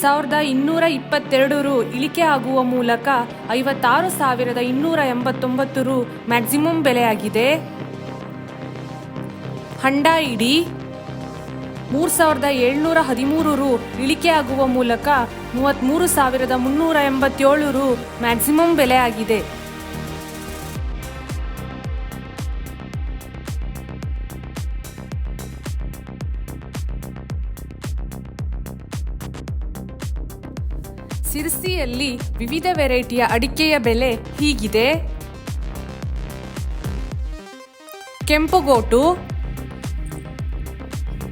ಸಾವಿರದ ಇನ್ನೂರ ಇಪ್ಪತ್ತೆರಡು ರು ಇಳಿಕೆ ಆಗುವ ಮೂಲಕ ಐವತ್ತಾರು ಸಾವಿರದ ಇನ್ನೂರ ಎಂಬತ್ತೊಂಬತ್ತು ರು ಮ್ಯಾಕ್ಸಿಮಮ್ ಬೆಲೆಯಾಗಿದೆ. ಹಂಡ ಇಡಿ ಮೂರು ಸಾವಿರದ ಏಳ್ನೂರ ಹದಿಮೂರು ರು ಇಳಿಕೆ ಆಗುವ ಮೂಲಕ ಮೂವತ್ತ್ಮೂರು ಸಾವಿರದ ಮುನ್ನೂರ ಎಂಬತ್ತೇಳು ರು ಮ್ಯಾಕ್ಸಿಮಮ್ ಬೆಲೆಯಾಗಿದೆ. ಸಿರ್ಸಿಯಲ್ಲಿ ವಿವಿಧ ವೆರೈಟಿಯ ಅಡಿಕೆಯ ಬೆಲೆ ಹೀಗಿದೆ. ಕೆಂಪುಗೋಟು,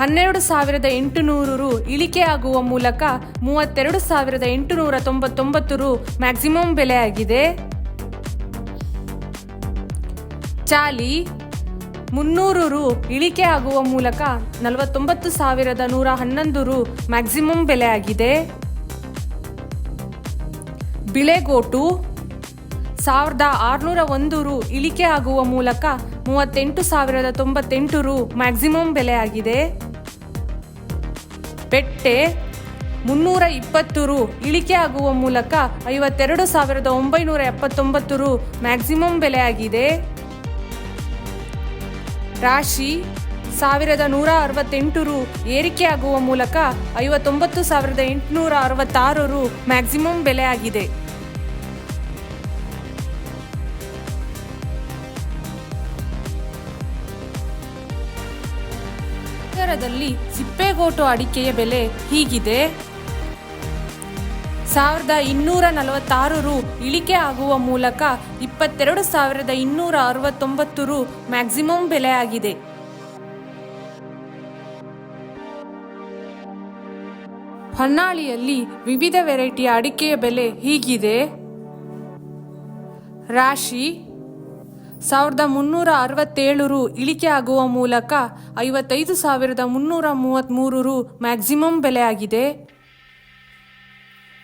ಹನ್ನೆರಡು ಸಾವಿರದ ಎಂಟುನೂರು ರು ಇಳಿಕೆ ಆಗುವ ಮೂಲಕ ಮೂವತ್ತೆರಡು ಸಾವಿರದ ಎಂಟುನೂರ ತೊಂಬತ್ತೊಂಬತ್ತು ರು ಮ್ಯಾಕ್ಸಿಮಮ್ ಬೆಲೆಯಾಗಿದೆ. ಚಾಲಿ, ಮುನ್ನೂರು ರು ಇಳಿಕೆ ಆಗುವ ಮೂಲಕ ನಲವತ್ತೊಂಬತ್ತು ಸಾವಿರದ ನೂರ ಹನ್ನೊಂದು ರು ಮ್ಯಾಕ್ಸಿಮಮ್ ಬೆಲೆಯಾಗಿದೆ. ಬಿಳೆಗೋಟು ಸಾವಿರದ ಆರುನೂರ ಒಂದು ರು ಇಳಿಕೆ ಆಗುವ ಮೂಲಕ ಮೂವತ್ತೆಂಟು ಸಾವಿರದ ತೊಂಬತ್ತೆಂಟು ರು ಮ್ಯಾಕ್ಸಿಮಮ್ ಬೆಲೆಯಾಗಿದೆ. ಬೆಟ್ಟೆ ಮುನ್ನೂರ ಇಪ್ಪತ್ತು ರು ಇಳಿಕೆ ಆಗುವ ಮೂಲಕ ಐವತ್ತೆರಡು ಸಾವಿರದ ಒಂಬೈನೂರ ಎಪ್ಪತ್ತೊಂಬತ್ತು ರು ಮ್ಯಾಕ್ಸಿಮಮ್ ಬೆಲೆಯಾಗಿದೆ. ರಾಶಿ ಸಾವಿರದ ನೂರ ಅರವತ್ತೆಂಟು ರು ಏರಿಕೆಯಾಗುವ ಮೂಲಕ ಐವತ್ತೊಂಬತ್ತು ಸಾವಿರದ ಎಂಟುನೂರ ಅರವತ್ತಾರು ರು ಮ್ಯಾಕ್ಸಿಮಮ್ ಬೆಲೆಯಾಗಿದೆ ನಗರದಲ್ಲಿ ಸಿಪ್ಪೆಗೋಟು ಅಡಿಕೆಯ ಬೆಲೆ ಹೀಗಿದೆ. ಸಾವಿರದ ಇನ್ನೂರ ನಲವತ್ತಾರು ರು ಇಳಿಕೆ ಆಗುವ ಮೂಲಕ ಇಪ್ಪತ್ತೆರಡು ಸಾವಿರದ ಇನ್ನೂರ ಅರವತ್ತೊಂಬತ್ತು ರು ಮ್ಯಾಕ್ಸಿಮಮ್ ಬೆಲೆಯಾಗಿದೆ ಹೊನ್ನಾಳಿಯಲ್ಲಿ ವಿವಿಧ ವೆರೈಟಿಯ ಅಡಿಕೆಯ ಬೆಲೆ ಹೀಗಿದೆ. ರಾಶಿ ಸಾವಿರದ ಮುನ್ನೂರ ಅರವತ್ತೇಳು ರು ಇಳಿಕೆ ಆಗುವ ಮೂಲಕ ಐವತ್ತೈದು ಸಾವಿರದ ಮುನ್ನೂರ ಮೂವತ್ತ್ಮೂರು ರು ಮ್ಯಾಕ್ಸಿಮಮ್ ಬೆಲೆಯಾಗಿದೆ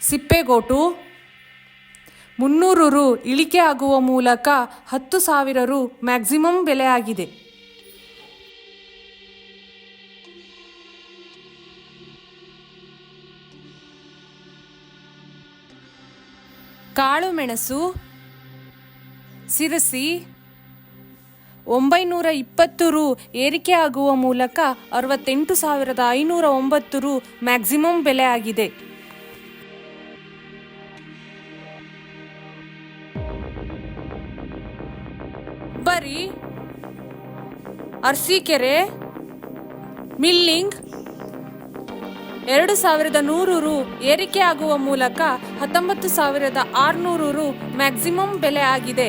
ಸಿಪ್ಪೆಗೋಟು ಮುನ್ನೂರು ರು ಇಳಿಕೆ ಆಗುವ ಮೂಲಕ ಹತ್ತು ಸಾವಿರ ರು ಮ್ಯಾಕ್ಸಿಮಮ್ ಬೆಲೆಯಾಗಿದೆ ಕಾಳುಮೆಣಸು ಸಿರಸಿ, ಒಂಬೈನೂರ ಇಪ್ಪತ್ತು ರು ಏರಿಕೆ ಆಗುವ ಮೂಲಕ ಅರವತ್ತೆಂಟು ಸಾವಿರದ ಐನೂರ ಒಂಬತ್ತು ರು ಮ್ಯಾಕ್ಸಿಮಮ್ ಬೆಲೆ ಆಗಿದೆ. ಬರೀ ಅರ್ಸಿಕೆರೆ, ಮಿಲ್ಲಿಂಗ್ ಎರಡು ಸಾವಿರದ ನೂರು ರು ಏರಿಕೆ ಆಗುವ ಮೂಲಕ ಹತ್ತೊಂಬತ್ತು ಸಾವಿರದ ಆರುನೂರು ರು ಮ್ಯಾಕ್ಸಿಮಮ್ ಬೆಲೆ ಆಗಿದೆ.